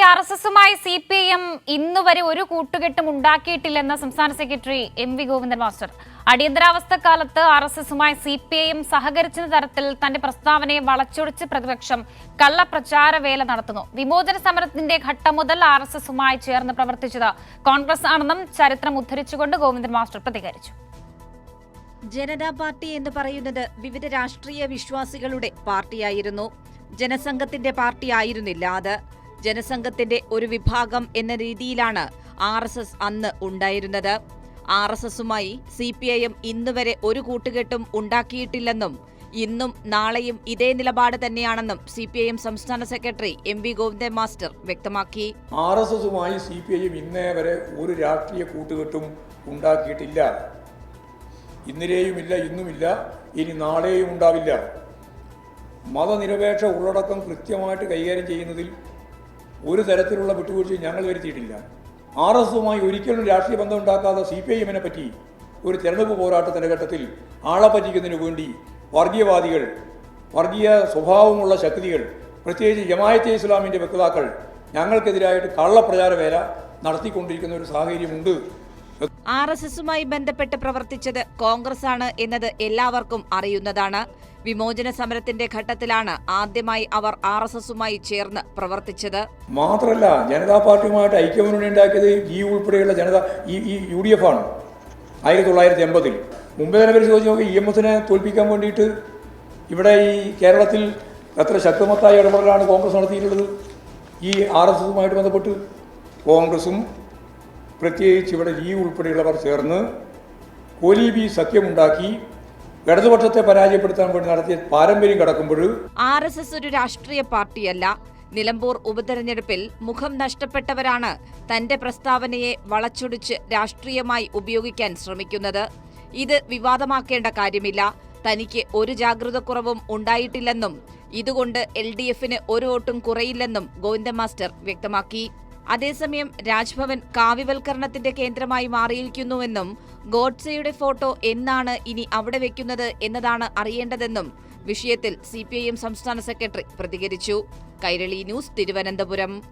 R S എസുമായി C P M ഇന്നുവരെ ഒരു കൂട്ടുകെട്ടും ഉണ്ടാക്കിയിട്ടില്ലെന്ന് സംസ്ഥാന secretary M V Govindan master. അടിയന്തരാവസ്ഥ കാലത്ത് ആർ എസ് എസുമായി സി പി ഐ എം സഹകരിച്ച തരത്തിൽ തന്റെ പ്രസ്താവനയെ വളച്ചൊടിച്ച് പ്രതിപക്ഷം കള്ളപ്രചാര വേല നടത്തുന്നു. വിമോചന സമരത്തിന്റെ ഘട്ടം മുതൽ ആർ എസ് എസുമായി ചേർന്ന് പ്രവർത്തിച്ചത് കോൺഗ്രസ് ആണെന്നും ചരിത്രം ഉദ്ധരിച്ചുകൊണ്ട് ഗോവിന്ദൻ മാസ്റ്റർ പ്രതികരിച്ചു. ജനതാ പാർട്ടി എന്ന് പറയുന്നത് വിവിധ രാഷ്ട്രീയ വിശ്വാസികളുടെ പാർട്ടിയായിരുന്നു. ജനസംഘത്തിന്റെ പാർട്ടിയായിരുന്നില്ല അത്. ജനസംഘത്തിന്റെ ഒരു വിഭാഗം എന്ന രീതിയിലാണ് ആർ എസ് എസ് അന്ന് ഉണ്ടായിരുന്നത്. ആർ എസ് എസുമായി സി പി ഐ എം ഇന്നുവരെ ഒരു കൂട്ടുകെട്ടും ഉണ്ടാക്കിയിട്ടില്ലെന്നും ഇന്നും നാളെയും ഇതേ നിലപാട് തന്നെയാണെന്നും സി പി ഐ എം സംസ്ഥാന secretary M V Govindan master വ്യക്തമാക്കി. ആർ എസ് എസുമായി സി പി ഐ എം ഇന്നേ വരെ ഒരു രാഷ്ട്രീയ കൂട്ടുകെട്ടും ഉണ്ടാക്കിയിട്ടില്ല. ഇന്നലെയുമില്ല ഇന്നുമില്ല ഇനി നാളെയും ഉണ്ടാവില്ല. മതനിരപേക്ഷ ഉള്ളടക്കം കൃത്യമായിട്ട് കൈകാര്യം ചെയ്യുന്നതിൽ ഒരു തരത്തിലുള്ള വിട്ടുവീഴ്ചയും ഞങ്ങൾ വരുത്തിയിട്ടില്ല. ആർ എസ് എസുമായി ഒരിക്കലും രാഷ്ട്രീയ ബന്ധം ഉണ്ടാക്കാതെ സി പി ഐ പറ്റി ഒരു തെരഞ്ഞെടുപ്പ് പോരാട്ടത്തിന്റെ ഘട്ടത്തിൽ ആളെ പറ്റിക്കുന്നതിന് വേണ്ടി വർഗീയവാദികൾ വർഗീയ സ്വഭാവമുള്ള ശക്തികൾ പ്രത്യേകിച്ച് ജമായത്തെ ഇസ്ലാമിന്റെ വ്യക്താക്കൾ ഞങ്ങൾക്കെതിരായിട്ട് കള്ളപ്രചാര വേല നടത്തിക്കൊണ്ടിരിക്കുന്ന ഒരു സാഹചര്യമുണ്ട്. ആർ എസ് എസുമായി ബന്ധപ്പെട്ട് പ്രവർത്തിച്ചത് കോൺഗ്രസ് ആണ് എന്നത് എല്ലാവർക്കും അറിയുന്നതാണ്. വിമോചന സമരത്തിന്റെ ഘട്ടത്തിലാണ് ആദ്യമായി അവർ ആർ എസ് എസുമായി ചേർന്ന് പ്രവർത്തിച്ചത്. മാത്രമല്ല ജനതാ പാർട്ടിയുമായിട്ട് ഐക്യമുന്നണി ഉണ്ടാക്കിയത് ഈ ഉൾപ്പെടെയുള്ള ജനത ഈ ഈ യു ഡി എഫ് ആണ്. ആയിരത്തി തൊള്ളായിരത്തി എൺപതിൽ. മുമ്പേ തന്നെ പരിശോധിച്ച് നോക്കി ഇ എം എസിനെ തോൽപ്പിക്കാൻ വേണ്ടിയിട്ട് ഇവിടെ ഈ കേരളത്തിൽ എത്ര ശക്തമത്തായ ഇടപെടലാണ് കോൺഗ്രസ് നടത്തിയിട്ടുള്ളത്. ഈ ആർ എസ് എസുമായിട്ട് ബന്ധപ്പെട്ട് കോൺഗ്രസും പ്രത്യേകിച്ച് ഇവിടെ ഈ ഉൾപ്പെടെയുള്ളവർ ചേർന്ന് കോലീബി സഖ്യമുണ്ടാക്കി ഇടതുപക്ഷത്തെ പരാജയപ്പെടുത്താൻ വേണ്ടി നടത്തിയ പാരമ്പര്യം കടക്കുമ്പോൾ ആർ എസ് എസ് ഒരു രാഷ്ട്രീയ പാർട്ടിയല്ല. നിലമ്പൂർ ഉപതെരഞ്ഞെടുപ്പിൽ മുഖം നഷ്ടപ്പെട്ടവരാണ് തന്റെ പ്രസ്താവനയെ വളച്ചൊടിച്ച് രാഷ്ട്രീയമായി ഉപയോഗിക്കാൻ ശ്രമിക്കുന്നത്. ഇത് വിവാദമാക്കേണ്ട കാര്യമില്ല. തനിക്ക് ഒരു ജാഗ്രതക്കുറവും ഉണ്ടായിട്ടില്ലെന്നും ഇതുകൊണ്ട് എൽ ഡി എഫിന് ഒരു വോട്ടും കുറയില്ലെന്നും ഗോവിന്ദ മാസ്റ്റർ വ്യക്തമാക്കി. അതേസമയം രാജ്ഭവൻ കാവ്യവൽക്കരണത്തിന്റെ കേന്ദ്രമായി മാറിയിരിക്കുന്നുവെന്നും ഗോഡ്സെയുടെ ഫോട്ടോ എന്നാണ് ഇനി അവിടെ വെക്കുന്നത് എന്നതാണ് അറിയേണ്ടതെന്നും വിഷയത്തിൽ സി സംസ്ഥാന സെക്രട്ടറി പ്രതികരിച്ചു. കൈരളി ന്യൂസ് തിരുവനന്തപുരം.